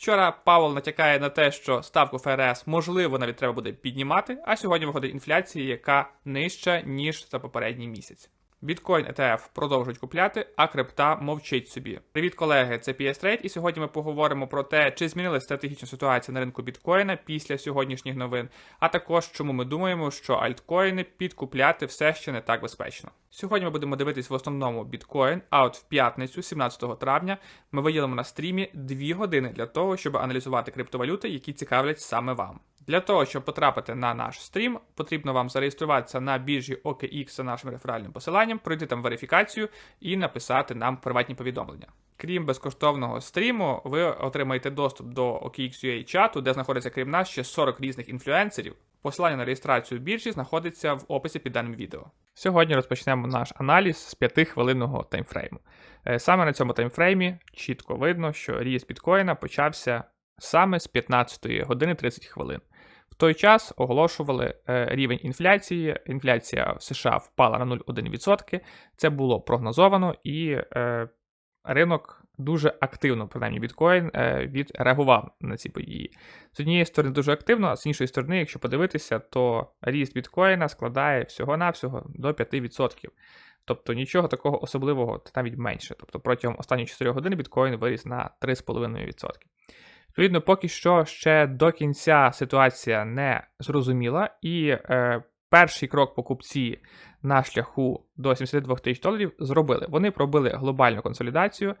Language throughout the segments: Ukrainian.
Вчора Павел натякає на те, що ставку ФРС можливо навіть треба буде піднімати, а сьогодні виходить інфляція, яка нижча ніж за попередній місяць. Біткоін ETF продовжують купляти, а крипта мовчить собі. Привіт, колеги! Це PS Trade, і сьогодні ми поговоримо про те, чи змінилася стратегічна ситуація на ринку біткоїна після сьогоднішніх новин, а також чому ми думаємо, що альткоїни підкупляти все ще не так безпечно. Сьогодні ми будемо дивитись в основному біткоін, а от в п'ятницю, 17 травня, ми виділимо на стрімі 2 години для того, щоб аналізувати криптовалюти, які цікавлять саме вам. Для того, щоб потрапити на наш стрім, потрібно вам зареєструватися на біржі OKX за нашим реферальним посиланням, пройти там верифікацію і написати нам приватні повідомлення. Крім безкоштовного стріму, ви отримаєте доступ до OKX.ua чату, де знаходиться крім нас ще 40 різних інфлюенсерів. Посилання на реєстрацію біржі знаходиться в описі під даним відео. Сьогодні розпочнемо наш аналіз з 5-хвилинного таймфрейму. Е, Саме на цьому таймфреймі чітко видно, що ріст біткоїна почався саме з 15 години 30 хвилин. Той час оголошували е, рівень інфляції. Інфляція в США впала на 0,1%. Це було прогнозовано, і е, ринок дуже активно, принаймні біткоін, е, відреагував на ці події. З однієї сторони, дуже активно, а з іншої сторони, якщо подивитися, то ріст біткоїна складає всього-навсього до 5%. Тобто нічого такого особливого, навіть менше. Тобто протягом останніх 4 годин біткоін виріс на 3,5%. Відповідно, поки що ще до кінця ситуація не зрозуміла, і е, перший крок покупці на шляху до 72 тисяч доларів зробили. Вони пробили глобальну консолідацію,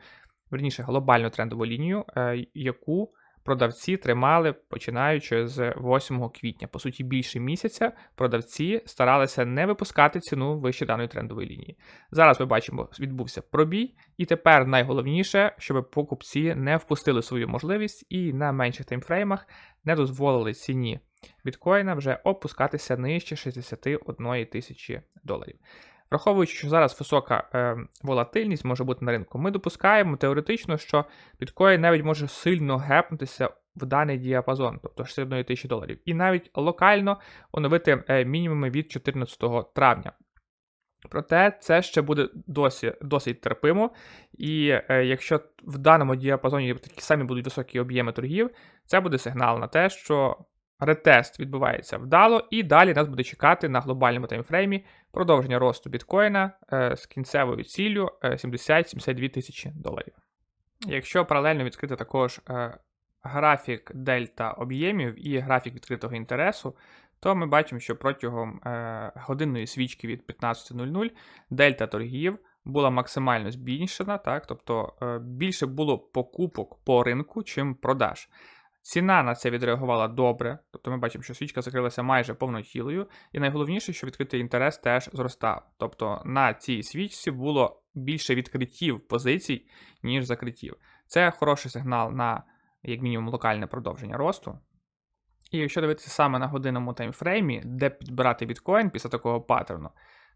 верніше глобальну трендову лінію, е, яку продавці тримали починаючи з 8 квітня. По суті, більше місяця продавці старалися не випускати ціну вище даної трендової лінії. Зараз ми бачимо, відбувся пробій, і тепер найголовніше, щоб покупці не впустили свою можливість і на менших таймфреймах не дозволили ціні біткоїна вже опускатися нижче 61 тисячі доларів. Враховуючи, що зараз висока е, волатильність може бути на ринку, ми допускаємо теоретично, що біткоін навіть може сильно гепнутися в даний діапазон, тобто 61 тисячі доларів, і навіть локально оновити е, мінімуми від 14 травня. Проте це ще буде досі досить терпимо, і е, якщо в даному діапазоні такі самі будуть високі об'єми торгів, це буде сигнал на те, що ретест відбувається вдало, і далі нас буде чекати на глобальному таймфреймі продовження росту біткоїна е, з кінцевою ціллю е, 70-72 тисячі доларів. Якщо паралельно відкрити також е, графік дельта об'ємів і графік відкритого інтересу, то ми бачимо, що протягом е, годинної свічки від 15.00 дельта торгів була максимально збільшена, так, тобто е, більше було покупок по ринку, чим продаж. Ціна на це відреагувала добре, тобто ми бачимо, що свічка закрилася майже повнотілою, і найголовніше, що відкритий інтерес теж зростав. Тобто на цій свічці було більше відкриттів позицій, ніж закриттів. Це хороший сигнал на, як мінімум, локальне продовження росту. І якщо дивитися саме на годинному таймфреймі, де підбирати біткоін після такого паттерну,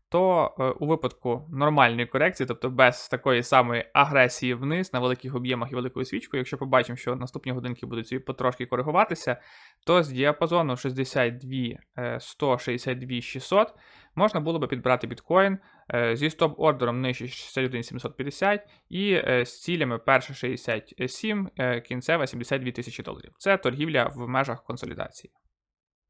то е, у випадку нормальної корекції, тобто без такої самої агресії вниз на великих об'ємах і великою свічкою, якщо побачимо, що наступні годинки будуть потрошки коригуватися, то з діапазону 62 е, 100, 62 600 можна було би підбирати біткоін е, зі стоп-ордером нижче 61 750 і е, з цілями перша 67, е, кінцева 72 тисячі доларів. Це торгівля в межах консолідації.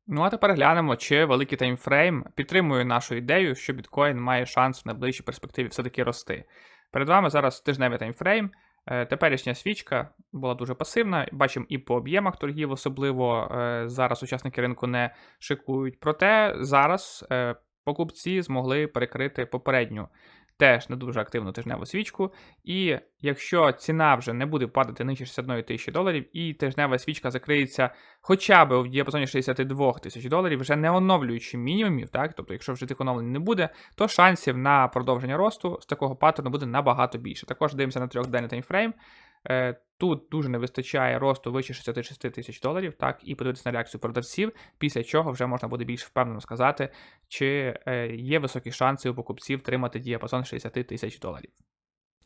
Ну а тепер глянемо, чи великий таймфрейм підтримує нашу ідею, що біткоін має шанс в найближчій перспективі все-таки рости. Перед вами зараз тижневий таймфрейм. Е, Теперішня свічка була дуже пасивна. Бачимо і по об'ємах торгів, особливо е, зараз учасники ринку не шикують. Проте зараз е, покупці змогли перекрити попередню теж не дуже активну тижневу свічку. І якщо ціна вже не буде падати нижче 61 тисячі доларів, і тижнева свічка закриється хоча б в діапазоні 62 тисяч доларів, вже не оновлюючи мінімумів, так, тобто, якщо вже тих оновлень не буде, то шансів на продовження росту з такого паттерну буде набагато більше. Також дивимося на трьохденний таймфрейм. Е, Тут дуже не вистачає росту вище 66 тисяч доларів, так, і подивитися на реакцію продавців, після чого вже можна буде більш впевнено сказати, чи е, є високі шанси у покупців тримати діапазон 60 тисяч доларів.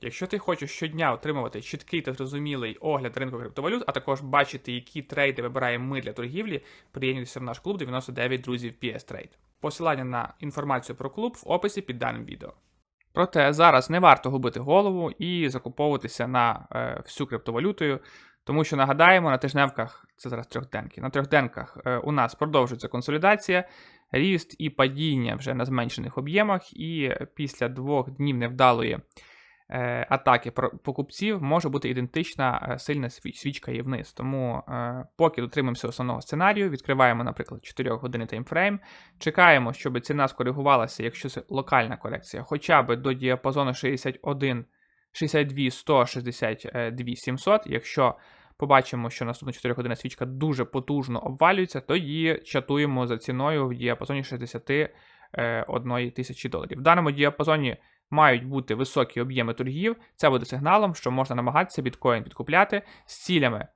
Якщо ти хочеш щодня отримувати чіткий та зрозумілий огляд ринку криптовалют, а також бачити, які трейди вибираємо ми для торгівлі, приєднуйтеся в наш клуб 99 друзів PS Trade. Посилання на інформацію про клуб в описі під даним відео. Проте зараз не варто губити голову і закуповуватися на е, всю криптовалютою, Тому що нагадаємо, на тижневках, це зараз трьохденки, на трьохденках е, у нас продовжується консолідація, ріст і падіння вже на зменшених об'ємах, і після двох днів невдалої атаки про- покупців може бути ідентична е, сильна свічка і вниз. Тому е, поки дотримуємося основного сценарію, відкриваємо, наприклад, 4 години таймфрейм, чекаємо, щоб ціна скоригувалася, якщо це локальна корекція, хоча б до діапазону 61, 62, 100, 62, 700. Якщо побачимо, що наступна 4 години свічка дуже потужно обвалюється, то її чатуємо за ціною в діапазоні 61 тисячі доларів. В даному діапазоні мають бути високі об'єми торгів. Це буде сигналом, що можна намагатися біткоін підкупляти з цілями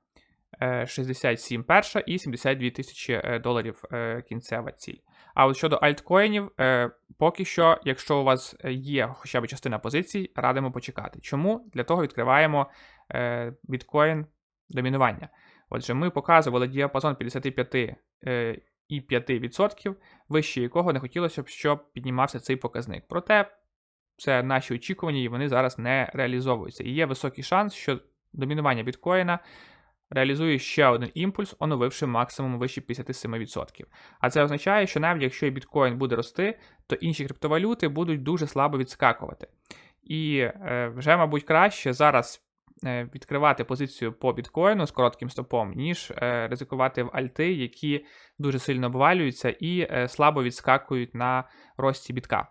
е, 67 перша і 72 тисячі е, доларів е, кінцева ціль. А от щодо альткоїнів, е, поки що, якщо у вас е, є хоча б частина позицій, радимо почекати. Чому? Для того відкриваємо е, біткоін домінування. Отже, ми показували діапазон 55 е, і 5%, вище якого не хотілося б, щоб піднімався цей показник. Проте це наші очікування, і вони зараз не реалізовуються. І є високий шанс, що домінування біткоїна реалізує ще один імпульс, оновивши максимум вище 57%. А це означає, що навіть якщо біткоін буде рости, то інші криптовалюти будуть дуже слабо відскакувати. І е, вже, мабуть, краще зараз е, відкривати позицію по біткоїну з коротким стопом, ніж е, ризикувати в альти, які дуже сильно обвалюються і слабо відскакують на рості бітка.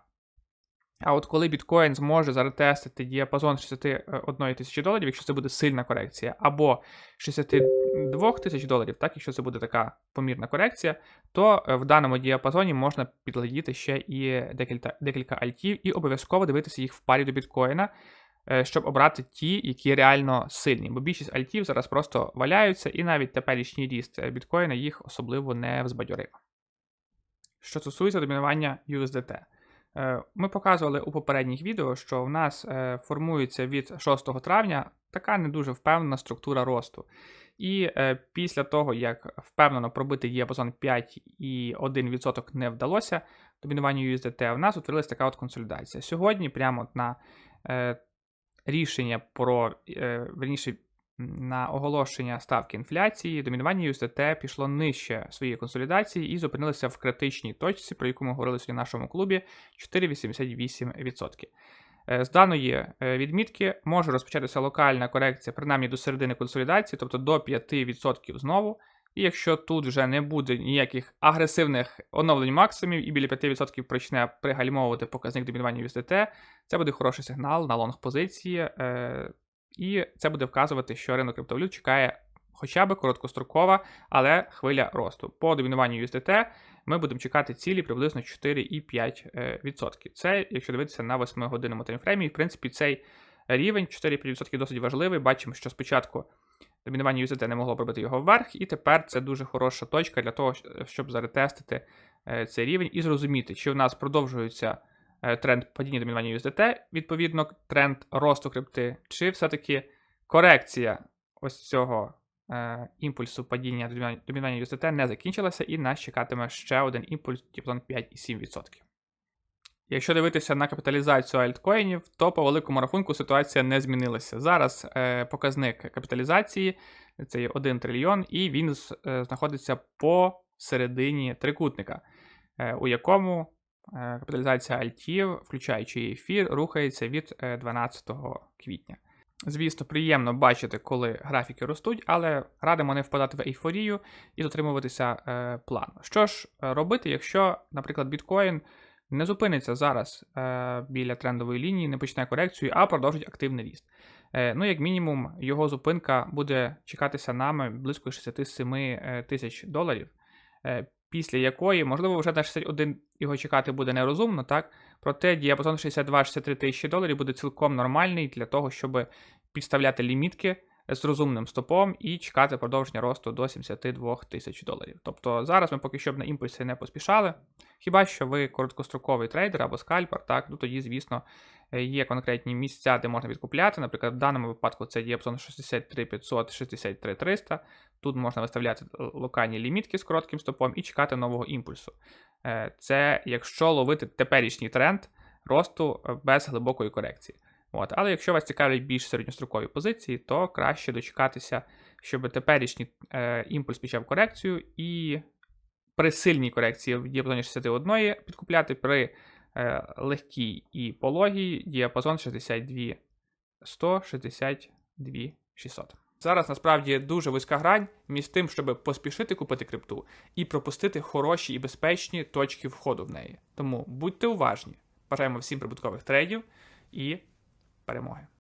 А от коли біткоін зможе заретестити діапазон 61 тисячі доларів, якщо це буде сильна корекція, або 62 тисяч доларів, так, якщо це буде така помірна корекція, то е, в даному діапазоні можна підглядіти ще і декілька, декілька альтів, і обов'язково дивитися їх в парі до біткоїна, е, щоб обрати ті, які реально сильні. Бо більшість альтів зараз просто валяються, і навіть теперішній ріст е, біткоїна їх особливо не взбадьорив. Що стосується домінування USDT. Е, Ми показували у попередніх відео, що в нас е, формується від 6 травня така не дуже впевнена структура росту. І е, після того, як впевнено пробити діапазон 5 і 1% не вдалося домінуванню USDT, в нас утворилася така от консолідація. Сьогодні, прямо на рішення про верніше, на оголошення ставки інфляції, домінування USDT пішло нижче своєї консолідації і зупинилося в критичній точці, про яку ми говорили сьогодні в нашому клубі 4,88%. Е, З даної е, відмітки може розпочатися локальна корекція, принаймні до середини консолідації, тобто до 5% знову. І якщо тут вже не буде ніяких агресивних оновлень максимумів і біля 5% почне пригальмовувати показник домінування USDT, це буде хороший сигнал на лонг позиції. І це буде вказувати, що ринок криптовалют чекає хоча б короткострокова, але хвиля росту. По домінуванню USDT ми будемо чекати цілі приблизно 4,5%. Це, якщо дивитися на 8-годинному таймфреймі, і в принципі цей рівень 4,5% досить важливий. Бачимо, що спочатку домінування USDT не могло пробити його вверх, і тепер це дуже хороша точка для того, щоб заретестити е, цей рівень і зрозуміти, чи в нас продовжується е, тренд падіння домінування USDT, відповідно, тренд росту крипти, чи все-таки корекція ось цього е, імпульсу падіння домінування- USDT не закінчилася, і нас чекатиме ще один імпульс діапазон 5,7%. Якщо дивитися на капіталізацію альткоїнів, то по великому рахунку ситуація не змінилася. Зараз е, показник капіталізації це є 1 трильйон, і він е, знаходиться по середині трикутника, е, у якому е, капіталізація альтів, включаючи ефір, рухається від е, 12 квітня. Звісно, приємно бачити, коли графіки ростуть, але радимо не впадати в ейфорію і дотримуватися е, плану. Що ж е, робити, якщо, наприклад, біткоін не зупиниться зараз е, біля трендової лінії, не почне корекцію, а продовжить активний ріст. Е, ну, як мінімум, його зупинка буде чекатися нами близько 67 е, тисяч доларів, е, після якої, можливо, вже на 61 його чекати буде нерозумно, так? Проте діапазон 62-63 тисячі доларів буде цілком нормальний для того, щоб підставляти лімітки з розумним стопом і чекати продовження росту до 72 тисяч доларів. Тобто зараз ми поки що б на імпульси не поспішали. Хіба що ви короткостроковий трейдер або скальпер, так, ну тоді, звісно, є конкретні місця, де можна відкупляти. Наприклад, в даному випадку це діапазон 63 500, 63 300. Тут можна виставляти локальні лімітки з коротким стопом і чекати нового імпульсу. Е, Це якщо ловити теперішній тренд росту е, без глибокої корекції. От. Але якщо вас цікавлять більш середньострокові позиції, то краще дочекатися, щоб теперішній е, імпульс почав корекцію, і при сильній корекції в діапазоні 61 підкупляти, при е, легкій і пологій діапазон 62 100, 62 600. Зараз насправді дуже вузька грань між тим, щоб поспішити купити крипту і пропустити хороші і безпечні точки входу в неї. Тому будьте уважні. Бажаємо всім прибуткових трейдів і перемоги.